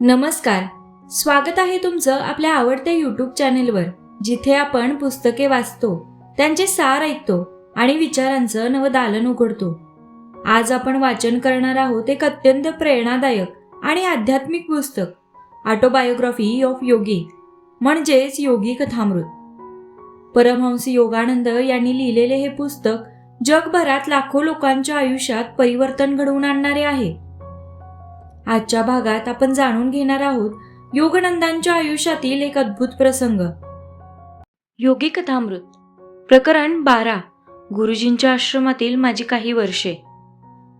नमस्कार. स्वागत आहे तुमचं आपल्या आवडत्या यूट्यूब चॅनेलवर जिथे आपण पुस्तके वाचतो त्यांचे सार ऐकतो आणि विचारांचं नवदालन उघडतो. आज आपण वाचन करणार आहोत एक अत्यंत प्रेरणादायक आणि आध्यात्मिक पुस्तक ऑटोबायोग्राफी ऑफ योगी म्हणजेच योगी कथामृत. परमहंस योगानंद यांनी लिहिलेले हे पुस्तक जगभरात लाखो लोकांच्या आयुष्यात परिवर्तन घडवून आणणारे आहे. आजच्या भागात आपण जाणून घेणार आहोत योगनंदांच्या आयुष्यातील एक अद्भुत प्रसंग. योगी कथामृत. प्रकरण बारा. गुरुजींच्या आश्रमातील माझी काही वर्षे.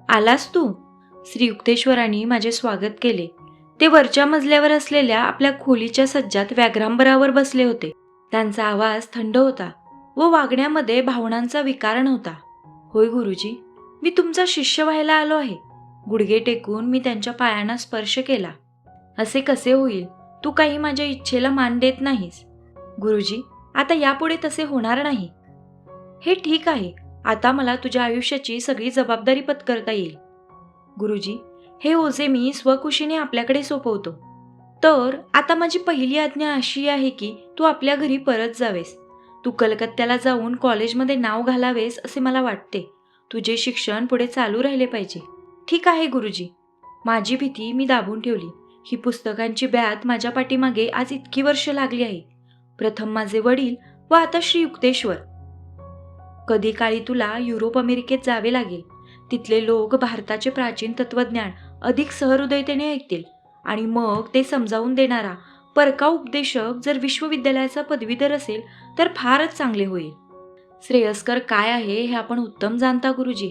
आलास तू? श्री युक्तेश्वरांनी माझे स्वागत केले. ते वरच्या मजल्यावर असलेल्या आपल्या खोलीच्या सज्जात व्याघ्रांबरावर बसले होते. त्यांचा आवाज थंड होता व वागण्यामध्ये भावनांचा विकार नव्हता. होय गुरुजी मी तुमचा शिष्य व्हायला आलो आहे. गुडघे टेकून मी त्यांच्या पायांना स्पर्श केला. असे कसे होईल? तू काही माझ्या इच्छेला मान देत नाहीस. गुरुजी आता यापुढे तसे होणार नाही. हे ठीक आहे. आता मला तुझ्या आयुष्याची सगळी जबाबदारी पत्करता येईल. गुरुजी हे ओझे मी स्वखुशीने आपल्याकडे सोपवतो. तर आता माझी पहिली आज्ञा अशी आहे की तू आपल्या घरी परत जावेस. तू कलकत्त्याला जाऊन कॉलेजमध्ये नाव घालावेस असे मला वाटते. तुझे शिक्षण पुढे चालू राहिले पाहिजे. ठीक आहे गुरुजी. माझी भीती मी दाबून ठेवली. ही पुस्तकांची ब्यात माझ्या पाठीमागे आज इतकी वर्ष लागली आहे. प्रथम माझे वडील व आता श्री युक्तेश्वर. कधी काळी तुला युरोप अमेरिकेत जावे लागेल. तिथले लोक भारताचे प्राचीन तत्वज्ञान अधिक सहृदयतेने ऐकतील आणि मग ते समजावून देणारा परका उपदेशक जर विश्वविद्यालयाचा पदवीधर असेल तर फारच चांगले होईल. श्रेयस्कर काय आहे हे आपण उत्तम जाणता गुरुजी.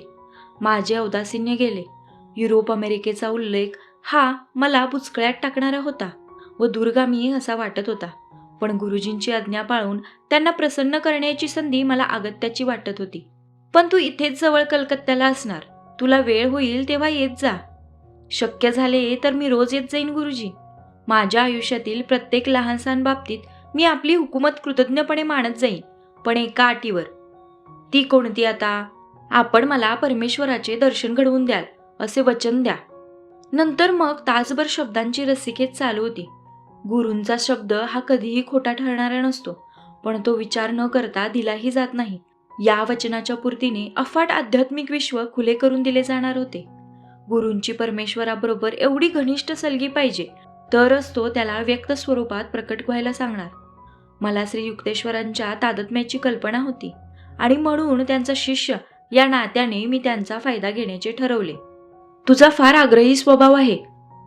माझे औदासीन्य गेले. युरोप अमेरिकेचा उल्लेख हा मला बुचकळ्यात टाकणारा होता व दुर्गामी असा वाटत होता. पण गुरुजींची आज्ञा पाळून त्यांना प्रसन्न करण्याची संधी मला अगत्याची वाटत होती. पण तू इथेच जवळ कलकत्त्याला असणार. तुला वेळ होईल तेव्हा येत जा. शक्य झाले तर मी रोज येत जाईन गुरुजी. माझ्या आयुष्यातील प्रत्येक लहानसहान बाबतीत मी आपली हुकूमत कृतज्ञपणे मानत जाईन पण एका अटीवर. ती कोणती आता? आपण मला परमेश्वराचे दर्शन घडवून द्याल. असे वचन द्या. नंतर मग तासभर शब्दांची रसिकेत चालू होती. गुरूंचा शब्द हा कधीही खोटा ठरणारा नसतो पण तो विचार न करता दिलाही जात नाही. या वचनाच्या पूर्तीने अफाट आध्यात्मिक विश्व खुले करून दिले जाणार होते. गुरूंची परमेश्वराबरोबर एवढी घनिष्ठ सलगी पाहिजे तरच तो त्याला व्यक्त स्वरूपात प्रकट व्हायला सांगणार. मला श्री युक्तेश्वरांच्या तादत्म्याची कल्पना होती आणि म्हणून त्यांचा शिष्य या नात्याने मी त्यांचा फायदा घेण्याचे ठरवले. तुझा फार आग्रही स्वभाव आहे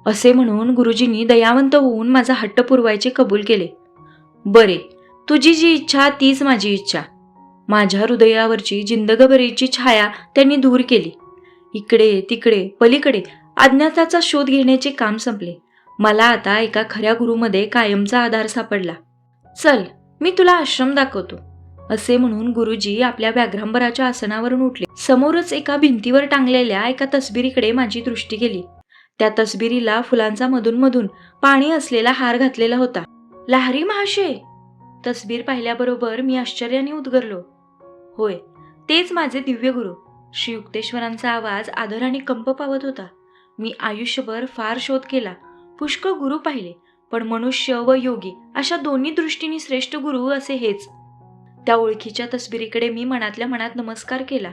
असे म्हणून गुरुजींनी दयावंत होऊन माझा हट्ट पुरवायचे कबूल केले. बरे तुझी जी इच्छा तीच माझी इच्छा. माझ्या हृदयावरची जिंदगभरीची छाया त्यांनी दूर केली. इकडे तिकडे पलीकडे अज्ञाताचा शोध घेण्याचे काम संपले. मला आता एका खऱ्या गुरुमध्ये कायमचा आधार सापडला. चल मी तुला आश्रम दाखवतो. असे म्हणून गुरुजी आपल्या व्याघ्रांबराच्या आसनावरून उठले. समोरच एका भिंतीवर टांगलेल्या एका तसबिरीकडे माझी दृष्टी गेली. त्या तसबिरीला फुलांचा मधून मधून पाणी असलेला हार घातलेला होता. लहारी महाशय! तसबीर पाहिल्याबरोबर मी आश्चर्याने उद्गरलो. होय तेच माझे दिव्य गुरु. श्री युक्तेश्वरांचा आवाज आदराने कंप पावत होता. मी आयुष्यभर फार शोध केला. पुष्कळ गुरु पाहिले. पण मनुष्य व योगी अशा दोन्ही दृष्टीने श्रेष्ठ गुरु असे हेच. त्या ओळखीच्या तसबिरीकडे मी मनातल्या मनात नमस्कार केला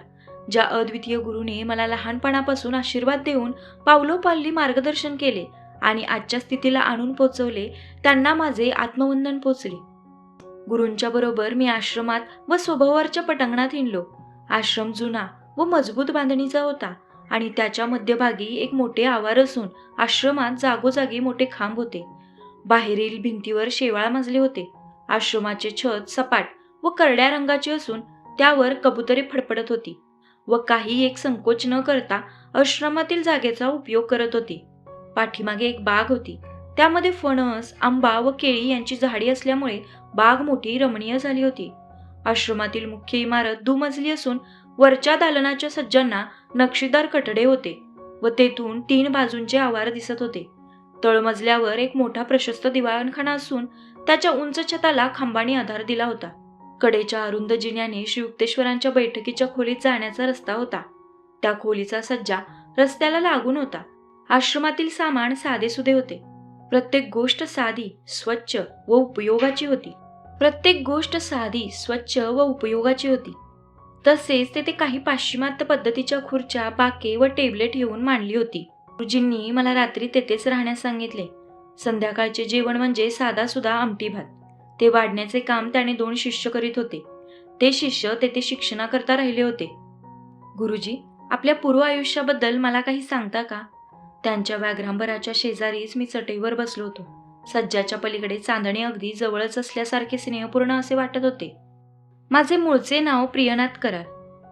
ज्या अद्वितीय गुरुने मला लहानपणापासून आशीर्वाद देऊन पावलोपावली मार्गदर्शन केले आणि आजच्या स्थितीला आणून पोचवले त्यांना माझे आत्मवंदन पोचले. गुरूंच्या बरोबर मी आश्रमात व स्वभावाच्या पटांगणात हिंडलो. आश्रम जुना व मजबूत बांधणीचा होता आणि त्याच्या मध्यभागी एक मोठे आवार असून आश्रमात जागोजागी मोठे खांब होते. बाहेरील भिंतीवर शेवाळ माजले होते. आश्रमाचे छत सपाट व करड्या रंगाची असून त्यावर कबुतरे फडफडत होती व काही एक संकोच न करता आश्रमातील जागेचा उपयोग करत होती. पाठीमागे एक बाग होती. त्यामध्ये फणस आंबा व केळी यांची झाडी असल्यामुळे बाग मोठी रमणीय झाली होती. आश्रमातील मुख्य इमारत दुमजली असून वरच्या दालनाच्या सज्जांना नक्षीदार कटडे होते व तेथून तीन बाजूंचे आवार दिसत होते. तळमजल्यावर एक मोठा प्रशस्त दिवाणखाना असून त्याच्या उंच छताला खांबाने आधार दिला होता. कडेच्या अरुंद जिन्याने श्री युक्तेश्वरांच्या बैठकीच्या खोलीत जाण्याचा रस्ता होता. त्या खोलीचा सज्जा रस्त्याला लागून होता. आश्रमातील सामान साधेसुधे होते. प्रत्येक गोष्ट साधी स्वच्छ व उपयोगाची होती. प्रत्येक गोष्ट साधी स्वच्छ व उपयोगाची होती. तसेच तेथे काही पाश्चिमात्य पद्धतीच्या खुर्च्या बाके व टेबले ठेवून मांडली होती. गुरुजींनी मला रात्री तेथेच राहण्यास सांगितले. संध्याकाळचे जेवण म्हणजे साधा सुद्धा आमटी भात. ते वाढण्याचे काम त्याने दोन शिष्य करीत होते. ते शिष्य तेथे शिक्षणाकरता राहिले होते. गुरुजी आपल्या पूर्व आयुष्याबद्दल मला काही सांगता का? त्यांच्या व्याघ्रांबराच्या शेजारीच मी चटईवर बसलो होतो. सज्जाच्या पलीकडे चांदणे अगदी जवळच असल्यासारखे स्नेहपूर्ण असे वाटत होते. माझे मूळचे नाव प्रियनाथ करार.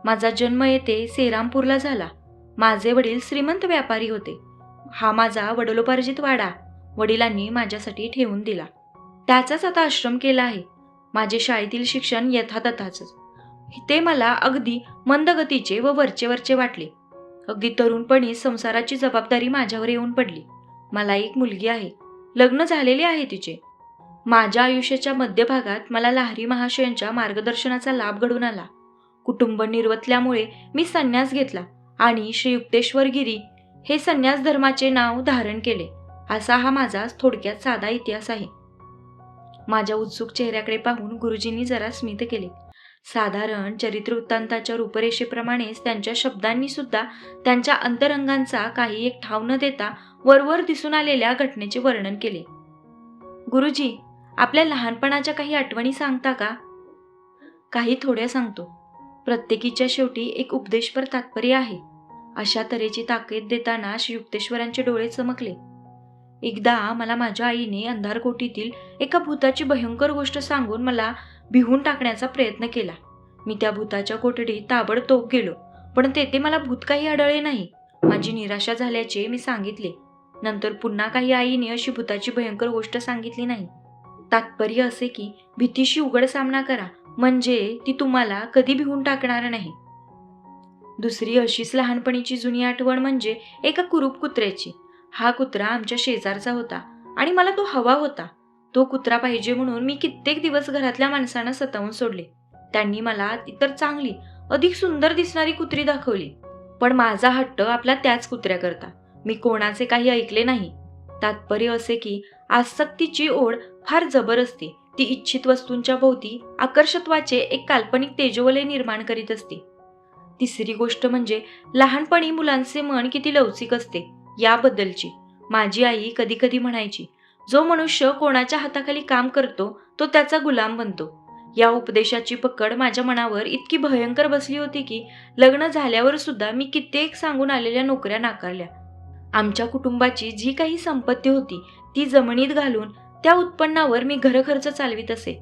माझा जन्म येथे सेरामपूरला झाला. माझे वडील श्रीमंत व्यापारी होते. हा माझा वडिलोपार्जित वाडा. वडिलांनी माझ्यासाठी ठेवून दिला. त्याचाच आता आश्रम केला आहे. माझे शाळेतील शिक्षण यथातथाच ते मला अगदी मंदगतीचे व वरचे वरचे वाटले. अगदी तरुणपणी संसाराची जबाबदारी माझ्यावर येऊन पडली. मला एक मुलगी आहे. लग्न झालेले आहे तिचे. माझ्या आयुष्याच्या मध्यभागात मला लाहरी महाशयांच्या मार्गदर्शनाचा लाभ घडून आला. कुटुंब निर्वतल्यामुळे मी संन्यास घेतला आणि श्री युक्तेश्वर गिरी हे संन्यास धर्माचे नाव धारण केले. असा हा माझा थोडक्यात साधा इतिहास आहे. माझ्या उत्सुक चेहऱ्याकडे पाहून गुरुजींनी जरा स्मित केले. साधारण चरित्र वृत्तांताच्या रूपरेषेप्रमाणेच त्यांच्या शब्दांनी सुद्धा त्यांच्या अंतरंगांचा काही एक ठाव न देता वरवर दिसून आलेल्या घटनेचे वर्णन केले. गुरुजी आपल्या लहानपणाच्या काही आठवणी सांगता का? काही थोड्या सांगतो. प्रत्येकीच्या शेवटी एक उपदेशपर तात्पर्य आहे. अशा तऱ्हेची ताकीद देताना श्री युक्तेश्वरांचे डोळे चमकले. एकदा मला माझ्या आईने अंधारकोटीतील एका भूताची भयंकर गोष्ट सांगून मला भिवून टाकण्याचा प्रयत्न केला. मी त्या भूताच्या कोठडीत ताबडतोब गेलो पण तेथे मला भूत काही आढळले नाही. माझी निराशा झाल्याचे मी सांगितले. नंतर पुन्हा काही आईने अशी भूताची भयंकर गोष्ट सांगितली नाही. तात्पर्य असे की भीतीशी उघड सामना करा म्हणजे ती तुम्हाला कधी भिवून टाकणार नाही. दुसरी अशीच लहानपणीची जुनी आठवण म्हणजे एका कुरूप कुत्र्याची. हा कुत्रा आमच्या शेजारचा होता आणि मला तो हवा होता. तो कुत्रा पाहिजे म्हणून मी कित्येक दिवस घरातल्या माणसांना सतावून सोडले. त्यांनी मला इतर चांगली अधिक सुंदर दिसणारी कुत्री दाखवली. पण माझा हट्ट आपला त्याच कुत्र्याकरता. मी कोणाचे काही ऐकले नाही. तात्पर्य असे की आसक्तीची ओढ फार जबर असते. ती इच्छित वस्तूंच्या भोवती आकर्षत्वाचे एक काल्पनिक तेजोवलय निर्माण करीत असते. तिसरी गोष्ट म्हणजे लहानपणी मुलांचे मन किती लवचिक असते. याबद्दलची. माझी आई कधी कधी म्हणायची जो मनुष्य कोणाच्या हाताखाली काम करतो तो त्याचा गुलाम बनतो. या उपदेशाची पकड माझ्या मनावर इतकी भयंकर बसली होती की लग्न झाल्यावर सुद्धा मी कित्येक सांगून आलेल्या नोकऱ्या नाकारल्या. आमच्या कुटुंबाची जी काही संपत्ती होती ती जमिनीत घालून त्या उत्पन्नावर मी घरखर्च चालवित असे.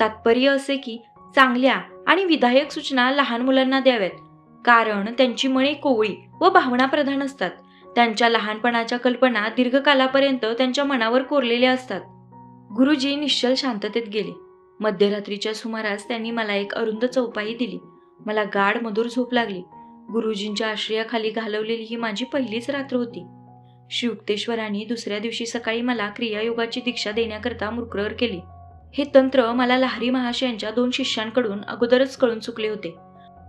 तात्पर्य असे की चांगल्या आणि विधायक सूचना लहान मुलांना द्याव्यात कारण त्यांची मने कोवळी व भावनाप्रधान असतात. त्यांच्या लहानपणाच्या कल्पना दीर्घकालापर्यंत त्यांच्या मनावर कोरलेल्या असतात. गुरुजी निश्चल शांततेत गेले. मध्यरात्रीच्या सुमारास त्यांनी मला एक अरुंद चौपाई दिली. मला गाढ मधुर झोप लागली. गुरुजींच्या आश्रयाखाली घालवलेली ही माझी पहिलीच रात्र होती. शिवतेश्वरांनी दुसऱ्या दिवशी सकाळी मला क्रियायोगाची दीक्षा देण्याकरता मुर्करर केली. हे तंत्र मला लहरी महाशयांच्या दोन शिष्यांकडून अगोदरच कळून चुकले होते.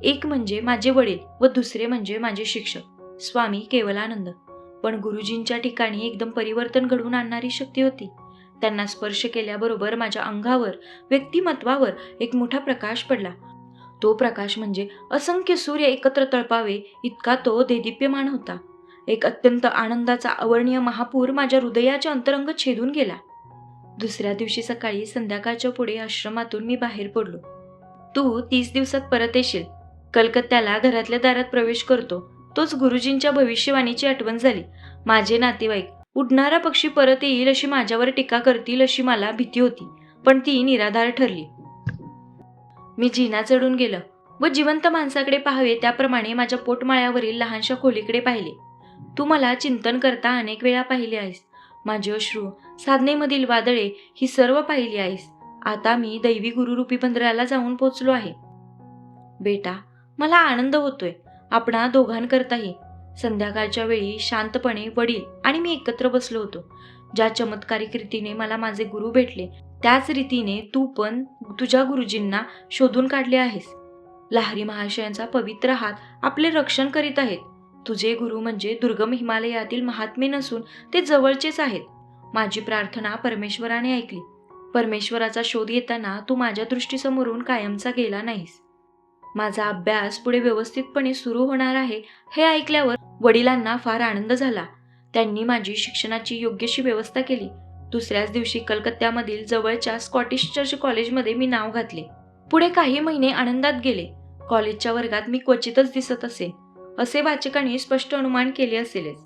एक म्हणजे माझे वडील व दुसरे म्हणजे माझे शिक्षक. स्वामी केवलानंद. पण गुरुजींच्या ठिकाणी एकदम परिवर्तन घडवून आणणारी शक्ती होती. त्यांना स्पर्श केल्याबरोबर माझ्या अंगावर व्यक्तिमत्वावर एक मोठा प्रकाश पडला. तो प्रकाश म्हणजे असंख्य सूर्य एकत्र तळपावे इतका तो देदीप्यमान होता. एक अत्यंत आनंदाचा अवर्णीय महापूर माझ्या हृदयाच्या अंतरंग छेदून गेला. दुसऱ्या दिवशी सकाळी संध्याकाळच्या पुढे आश्रमातून मी बाहेर पडलो. तू तीस दिवसात परत येशील. कलकत्त्याला घरातल्या दारात प्रवेश करतो. तोच गुरुजींच्या भविष्यवाणीची आठवण झाली. माझे नातेवाईक उडणारा पक्षी परत येईल अशी माझ्यावर टीका करतील अशी मला भीती होती पण ती निराधार ठरली. मी जिना चढून गेलं व जिवंत माणसाकडे पाहावे त्याप्रमाणे माझ्या पोटमाळ्यावरील लहानशा खोलीकडे पाहिले. तू मला चिंतन करता अनेक वेळा पाहिले आहेस. माझे अश्रू साधनेमधील वादळे ही सर्व पाहिली आहेस. आता मी दैवी गुरुरूपी बंदराला जाऊन पोचलो आहे. बेटा मला आनंद होतोय. आपणा दोघांकरताही. संध्याकाळच्या वेळी शांतपणे वडील आणि मी एकत्र बसलो होतो. ज्या चमत्कारिक रीतीने मला माझे गुरु भेटले त्याच रीतीने तू पण तुझ्या गुरुजींना शोधून काढले आहेस. लहारी महाशयांचा पवित्र हात आपले रक्षण करीत आहेत. तुझे गुरु म्हणजे दुर्गम हिमालयातील महात्मे नसून ते जवळचेच आहेत. माझी प्रार्थना परमेश्वराने ऐकली. परमेश्वराचा शोध घेताना तू माझ्या दृष्टीसमोरून कायमचा गेला नाहीस. माझा अभ्यास पुढे व्यवस्थितपणे सुरू होणार आहे हे ऐकल्यावर वडिलांना फार आनंद झाला. त्यांनी माझी शिक्षणाची योग्यशी व्यवस्था केली. दुसऱ्याच दिवशी कलकत्त्यामधील जवळच्या स्कॉटिश चर्च कॉलेजमध्ये मी नाव घातले. पुढे काही महिने आनंदात गेले. कॉलेजच्या वर्गात मी क्वचितच दिसत असे. असे वाचकांनी स्पष्ट अनुमान केले असेलच.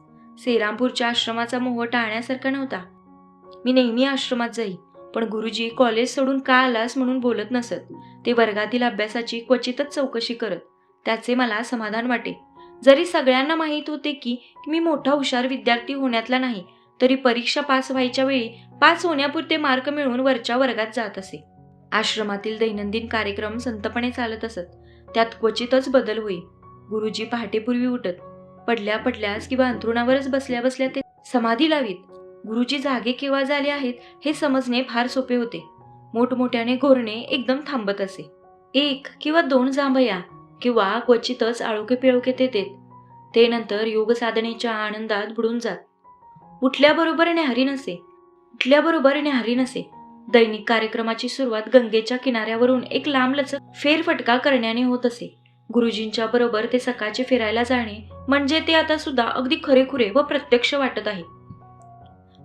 सेरामपूरच्या आश्रमाचा मोह टाळण्यासारखा नव्हता. मी नेहमी आश्रमात जाई पण गुरुजी कॉलेज सोडून का आलास म्हणून बोलत नसत. ते वर्गातील अभ्यासाची क्वचितच चौकशी करत त्याचे मला समाधान वाटे. जरी सगळ्यांना माहीत होते की मी मोठा हुशार विद्यार्थी होण्यातला नाही तरी परीक्षा पास व्हायच्या वेळी पास होण्यापुरते मार्क मिळवून वरच्या वर्गात जात असे. आश्रमातील दैनंदिन कार्यक्रम संतपणे चालत असत. त्यात क्वचितच बदल होई. गुरुजी पहाटेपूर्वी उठत पडल्या पडल्यास किंवा अंथरुणावरच बसल्या बसल्या ते समाधी लावीत. गुरुजी जागे केव्हा झाले आहेत हे समजणे फार सोपे होते. मोठमोठ्याने घोरणे एकदम थांबत असे. एक किंवा दोन जांभया किंवा क्वचितच आळोके पिळोके ते देत ते नंतर योग साधनेच्या आनंदात बुडून जात. उठल्याबरोबर न्याहारी नसे. उठल्याबरोबर न्याहारी नसे. दैनिक कार्यक्रमाची सुरुवात गंगेच्या किनाऱ्यावरून एक लांबलचक फेरफटका करण्याने होत असे. गुरुजींच्या बरोबर ते सकाळचे फिरायला जाणे म्हणजे ते आता सुद्धा अगदी खरेखुरे व प्रत्यक्ष वाटत आहे.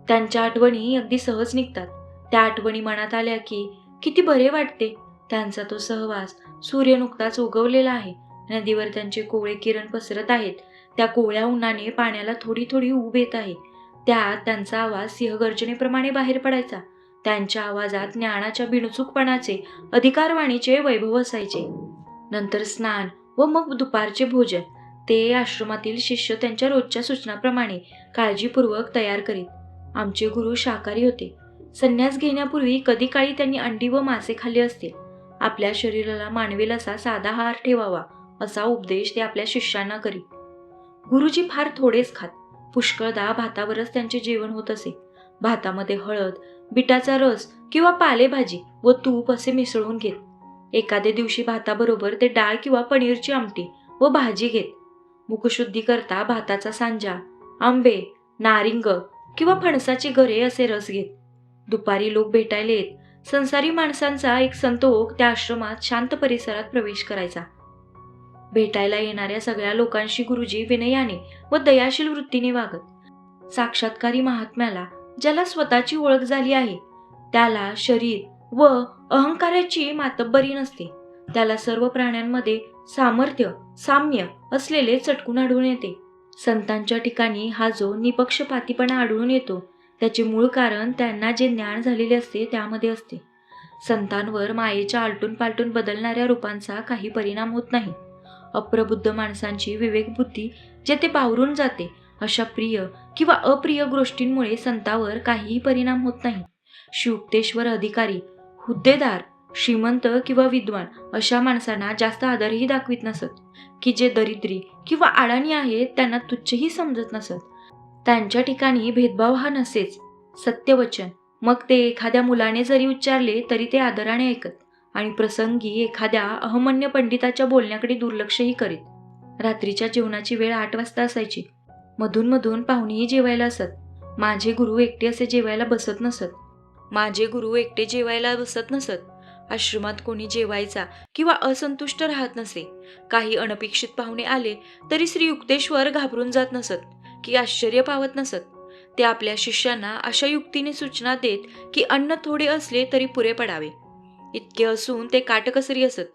त्यांच्या आठवणी अगदी सहज निघतात. त्या आठवणी मनात आल्या की किती बरे वाटते. त्यांचा तो सहवास सूर्य नुकताच उगवलेला आहे. नदीवर त्यांचे कोवळे किरण पसरत आहेत. त्या कोवळ्या उन्हाने पाण्याला थोडी थोडी ऊब येत आहे. त्यात त्यांचा आवाज सिंहगर्जनेप्रमाणे बाहेर पडायचा. त्यांच्या आवाजात ज्ञानाच्या बिनचूकपणाचे अधिकारवाणीचे वैभव असायचे. नंतर स्नान व मग दुपारचे भोजन. ते आश्रमातील शिष्य त्यांच्या रोजच्या सूचनाप्रमाणे काळजीपूर्वक तयार करीत. आमचे गुरु शाकाहारी होते. संन्यास घेण्यापूर्वी कधी काळी त्यांनी अंडी व मासे खाल्ली असतील? आपल्या शरीराला मानवेल असा साधा आहार ठेवावा असा उपदेश ते आपल्या शिष्यांना करीत. गुरुजी फार थोडेच खात. पुष्कळदा भातावरच त्यांचे जेवण होत असे. भातामध्ये हळद बिटाचा रस किंवा पालेभाजी व तूप असे मिसळून घेत. एखाद्या दिवशी भाताबरोबर ते डाळ किंवा पनीरची आमटी व भाजी घेत. मुखशुद्धी करता भाताचा सांजा आंबे नारिंग किंवा फणसाची गरे असे रस घेत. दुपारी लोक भेटायला येत. संसारी माणसांचा एक संतोष त्या आश्रमात शांत परिसरात प्रवेश करायचा. भेटायला येणाऱ्या सगळ्या लोकांशी गुरुजी विनयाने व दयाशील वृत्तीने वागत. साक्षात्कारी महात्म्याला ज्याला स्वतःची ओळख झाली आहे त्याला शरीर व अहंकाराची मातब्बरी नसते. त्याला सर्व प्राण्यांमध्ये सामर्थ्य साम्य असलेले चटकून आढळून येते. संतांच्या ठिकाणी हा जो निपक्षपातीपणा आढळून येतो त्याचे मूळ कारण त्यांना जे ज्ञान झालेले असते त्यामध्ये असते. संतांवर मायेच्या आलटून पालटून बदलणाऱ्या रूपांचा काही परिणाम होत नाही. अप्रबुद्ध माणसांची विवेकबुद्धी जे ते पावरून जाते अशा प्रिय किंवा अप्रिय गोष्टींमुळे संतावर काहीही परिणाम होत नाही. शिवतेश्वर अधिकारी हुद्देदार श्रीमंत किंवा विद्वान अशा माणसांना जास्त आदरही दाखवित नसत की जे दरिद्री किंवा अडाणी आहेत त्यांना तुच्छही समजत नसत. त्यांच्या ठिकाणी भेदभाव हा नसेच. सत्यवचन. मग ते एखाद्या मुलाने जरी उच्चारले तरी ते आदराने ऐकत आणि प्रसंगी एखाद्या अहमन्य पंडिताच्या बोलण्याकडे दुर्लक्षही करीत. रात्रीच्या जेवणाची वेळ आठ वाजता असायची. मधून पाहुणेही जेवायला असत. माझे गुरु एकटे असे जेवायला बसत नसत. माझे गुरु एकटे जेवायला बसत नसत. आश्रमात कोणी जेवायचा किंवा असंतुष्ट राहत नसे. काही अनपेक्षित पाहुणे आले तरी श्री युक्तेश्वर घाबरून जात नसत. की आश्चर्य पावत नसत. ते आपल्या शिष्यांना अशा युक्तीने सूचना देत की अन्न थोडे असले तरी पुरे पडावे. इतके असून ते काटकसरी असत.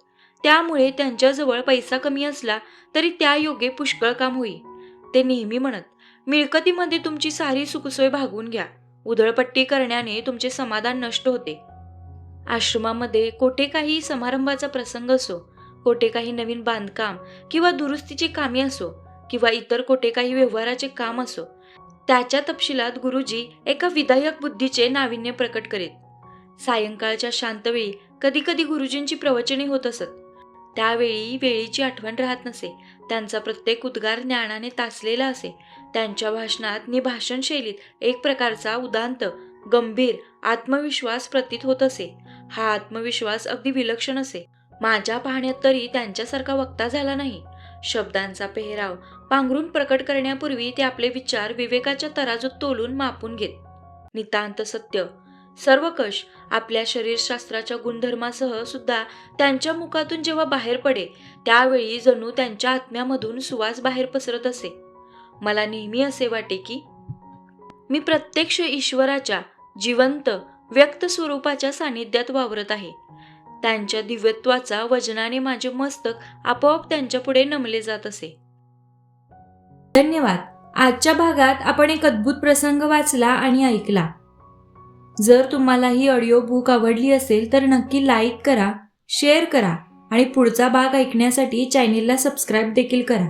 त्यामुळे त्यांच्याजवळ पैसा कमी असला तरी त्या योगे पुष्कळ काम होई. ते नेहमी म्हणत मिळकतीमध्ये तुमची सारी सुखसोय भागवून घ्या. उधळपट्टी करण्याने तुमचे समाधान नष्ट होते. आश्रमामध्ये कोठे काही समारंभाचा प्रसंग असो कोठे काही नवीन बांधकाम किंवा दुरुस्तीची कामे असो किंवा इतर कोठे काही व्यवहाराचे काम असो त्याच्या तपशिलात गुरुजी एका विधायक बुद्धीचे नाविन्य प्रकट करीत. सायंकाळच्या शांतवेळी कधी कधी गुरुजींची प्रवचने होत असत. त्यावेळी वेळीची आठवण राहत नसे त्यांचा प्रत्येक उद्गार ज्ञानाने तासलेला असे. त्यांच्या भाषणात निभाषण शैलीत एक प्रकारचा उदांत गंभीर आत्मविश्वास प्रतीत होत असे. हा आत्मविश्वास अगदी विलक्षण असे. माझ्या पाहण्यात तरी त्यांच्यासारखा वक्ता झाला नाही. शब्दांचा पेहराव. पांघरून प्रकट करण्यापूर्वी ते आपले विचार विवेकाच्या तराजूत तोलून मापून घेत. नितांत सत्य. सर्व कश आपल्या शरीरशास्त्राच्या गुणधर्मासह सुद्धा त्यांच्या मुखातून जेव्हा बाहेर पडे त्यावेळी जणू त्यांच्या आत्म्यामधून सुवास बाहेर पसरत असे. मला नेहमी असे वाटे की मी प्रत्यक्ष ईश्वराच्या जिवंत व्यक्त स्वरूपाच्या सानिध्यात वावरत आहे. त्यांच्या दिव्यत्वाचा वजनाने माझे मस्तक आपोआप त्यांच्या पुढे नमले जात असे. धन्यवाद. आजच्या भागात आपण एक अद्भुत प्रसंग वाचला आणि ऐकला. जर तुम्हाला ही ऑडिओ बुक आवडली असेल तर नक्की लाईक करा शेअर करा आणि पुढचा भाग ऐकण्यासाठी चॅनेलला सबस्क्राईब देखील करा.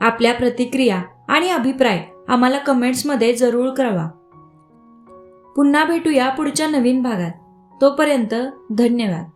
आपल्या प्रतिक्रिया आणि अभिप्राय आम्हाला कमेंट्समध्ये जरूर कळवा. पुन्हा भेटूया पुढच्या नवीन भागात. तोपर्यंत धन्यवाद.